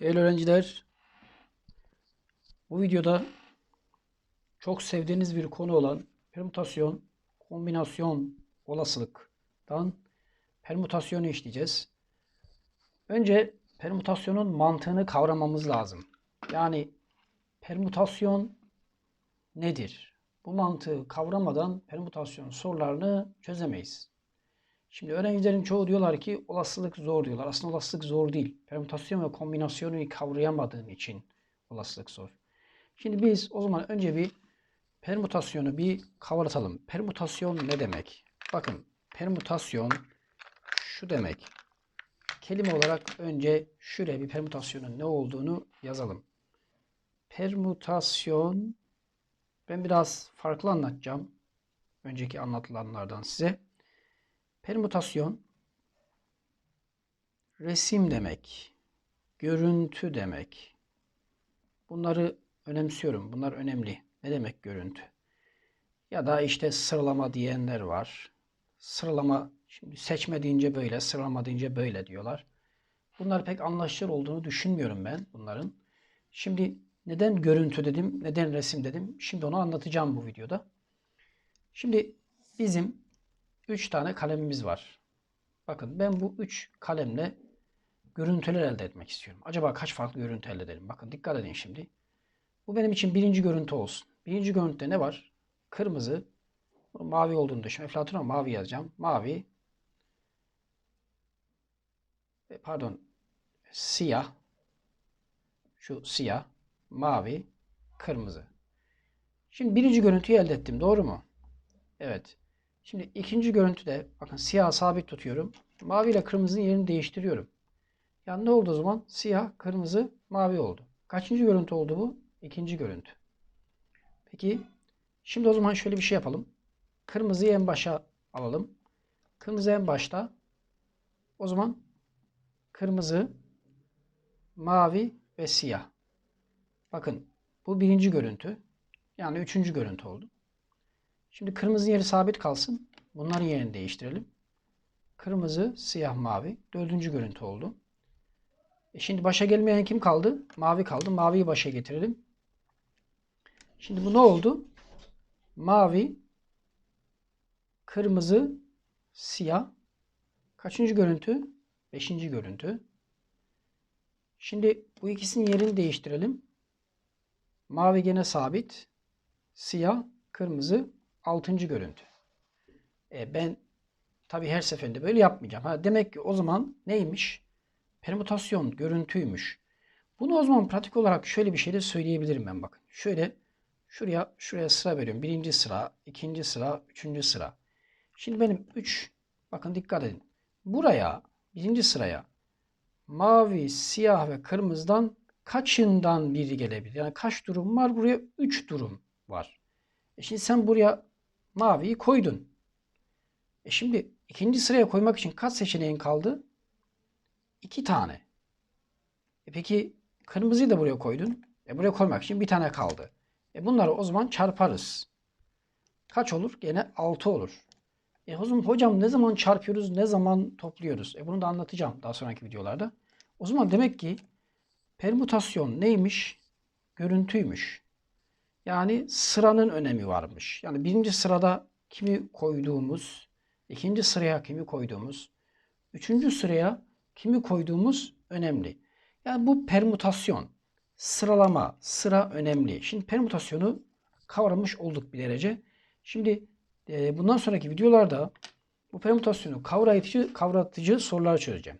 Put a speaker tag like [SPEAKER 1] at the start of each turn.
[SPEAKER 1] Değerli öğrenciler, bu videoda çok sevdiğiniz bir konu olan permütasyon, kombinasyon olasılıktan permütasyonu işleyeceğiz. Önce permütasyonun mantığını kavramamız lazım. Yani permütasyon nedir? Bu mantığı kavramadan permütasyon sorularını çözemeyiz. Şimdi öğrencilerin çoğu diyorlar ki olasılık zor diyorlar. Aslında olasılık zor değil. Permütasyon ve kombinasyonu kavrayamadığın için olasılık zor. Şimdi biz o zaman önce bir permütasyonu bir kavratalım. Permütasyon ne demek? Bakın permütasyon şu demek. Kelime olarak önce şuraya bir permütasyonun ne olduğunu yazalım. Permütasyon ben biraz farklı anlatacağım. Önceki anlatılanlardan size. Permütasyon resim demek, görüntü demek. Bunları önemsiyorum. Bunlar önemli. Ne demek görüntü? Ya da işte sıralama diyenler var. Sıralama şimdi seçme deyince böyle, sıralama deyince böyle diyorlar. Bunlar pek anlaşılır olduğunu düşünmüyorum ben bunların. Şimdi neden görüntü dedim, neden resim dedim? Şimdi onu anlatacağım bu videoda. Şimdi bizim 3 tane kalemimiz var. Bakın ben bu 3 kalemle görüntüler elde etmek istiyorum. Acaba kaç farklı görüntü elde edelim? Bakın dikkat edin şimdi. Bu benim için birinci görüntü olsun. Birinci görüntüde ne var? Kırmızı. Mavi olduğunu düşün. Eflatun ama mavi yazacağım. Mavi. Pardon. Siyah. Şu siyah. Mavi. Kırmızı. Şimdi birinci görüntüyü elde ettim. Doğru mu? Evet. Şimdi ikinci görüntüde bakın siyah sabit tutuyorum. Mavi ile kırmızının yerini değiştiriyorum. Yani ne oldu o zaman? Siyah, kırmızı, mavi oldu. Kaçıncı görüntü oldu bu? İkinci görüntü. Peki şimdi o zaman şöyle bir şey yapalım. Kırmızıyı en başa alalım. Kırmızı en başta. O zaman kırmızı, mavi ve siyah. Bakın bu birinci görüntü. Yani üçüncü görüntü oldu. Şimdi kırmızı yeri sabit kalsın. Bunların yerini değiştirelim. Kırmızı, siyah, mavi. Dördüncü görüntü oldu. E şimdi başa gelmeyen kim kaldı? Mavi kaldı. Maviyi başa getirelim. Şimdi bu ne oldu? Mavi, kırmızı, siyah. Kaçıncı görüntü? Beşinci görüntü. Şimdi bu ikisinin yerini değiştirelim. Mavi gene sabit. Siyah, kırmızı, altıncı görüntü. E ben tabii her seferinde böyle yapmayacağım. Ha, demek ki o zaman neymiş? Permütasyon görüntüymüş. Bunu o zaman pratik olarak şöyle bir şey de söyleyebilirim ben bakın. Şöyle şuraya şuraya sıra veriyorum. Birinci sıra, ikinci sıra, üçüncü sıra. Şimdi benim üç, bakın dikkat edin. Buraya, birinci sıraya mavi, siyah ve kırmızıdan kaçından biri gelebilir? Yani kaç durum var? Buraya üç durum var. E şimdi sen buraya maviyi koydun. E şimdi ikinci sıraya koymak için kaç seçeneğin kaldı? İki tane. E peki kırmızıyı da buraya koydun. E buraya koymak için bir tane kaldı. E bunları o zaman çarparız. Kaç olur? Gene 6 olur. E o zaman hocam ne zaman çarpıyoruz, ne zaman topluyoruz? E bunu da anlatacağım daha sonraki videolarda. O zaman demek ki permütasyon neymiş? Görüntüymüş. Yani sıranın önemi varmış. Yani birinci sırada kimi koyduğumuz, ikinci sıraya kimi koyduğumuz, üçüncü sıraya kimi koyduğumuz önemli. Yani bu permütasyon, sıralama, sıra önemli. Şimdi permütasyonu kavramış olduk bir derece. Şimdi e, bundan sonraki videolarda bu permütasyonu kavratıcı, kavratıcı sorular çözeceğim.